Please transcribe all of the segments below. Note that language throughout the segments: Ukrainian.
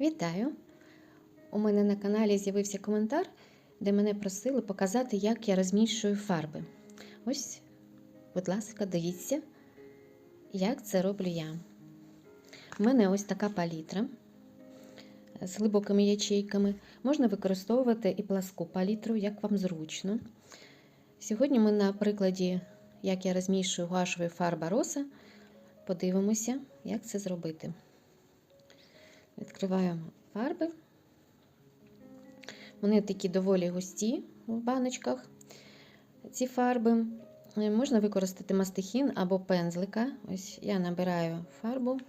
Вітаю! У мене на каналі з'явився коментар, де мене просили показати, як я розміщую фарби. Ось, будь ласка, дивіться, як це роблю я. У мене ось така палітра з глибокими ячейками. Можна використовувати і пласку палітру, як вам зручно. Сьогодні ми на прикладі, як я розміщую гуашевою фарба роса, подивимося, як це зробити. Відкриваємо фарби. Вони такі доволі густі в баночках. Ці фарби. Можна використати мастихін або пензлика. Ось я набираю фарбу.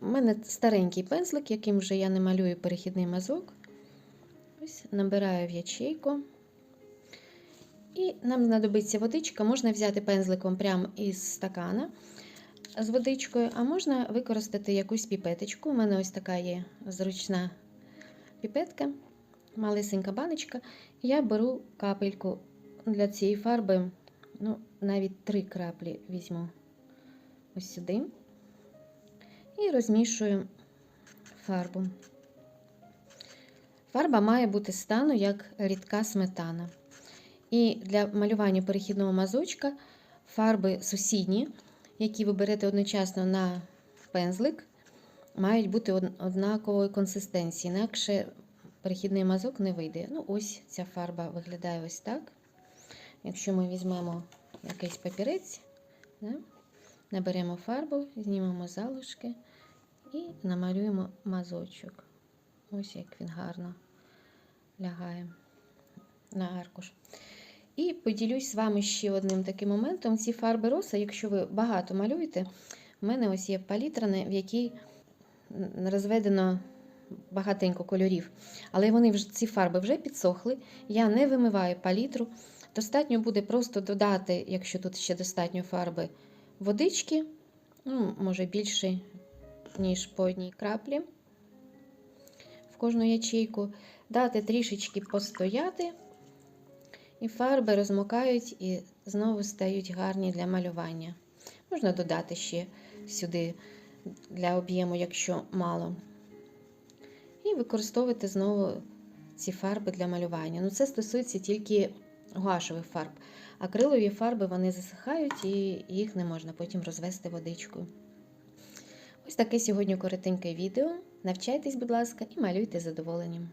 У мене старенький пензлик, яким вже я не малюю перехідний мазок. Ось набираю в ячейку. І нам знадобиться водичка. Можна взяти пензликом прямо із стакана з водичкою, а можна використати якусь піпеточку. У мене ось така є зручна піпетка, малесенька баночка. Я беру капельку для цієї фарби, ну, навіть три краплі візьму ось сюди і розмішую фарбу. Фарба має бути стану як рідка сметана. І для малювання перехідного мазочка фарби сусідні, які ви берете одночасно на пензлик, мають бути однакової консистенції, інакше перехідний мазок не вийде. Ну, ось ця фарба виглядає ось так. Якщо ми візьмемо якийсь папірець, да, наберемо фарбу, знімемо залишки і намалюємо мазочок. Ось як він гарно лягає на аркуш. І поділюсь з вами ще одним таким моментом. Ці фарби роса, якщо ви багато малюєте, в мене ось є палітра, в якій розведено багатенько кольорів. Але вони вже, ці фарби вже підсохли. Я не вимиваю палітру. Достатньо буде просто додати, якщо тут ще достатньо фарби, водички, ну, може більше, ніж по одній краплі в кожну ячейку, дати трішечки постояти. І фарби розмокають і знову стають гарні для малювання. Можна додати ще сюди для об'єму, якщо мало. І використовувати знову ці фарби для малювання. Ну, це стосується тільки гуашевих фарб. Акрилові фарби вони засихають і їх не можна потім розвести водичкою. Ось таке сьогодні коротеньке відео. Навчайтесь, будь ласка, і малюйте задоволенням.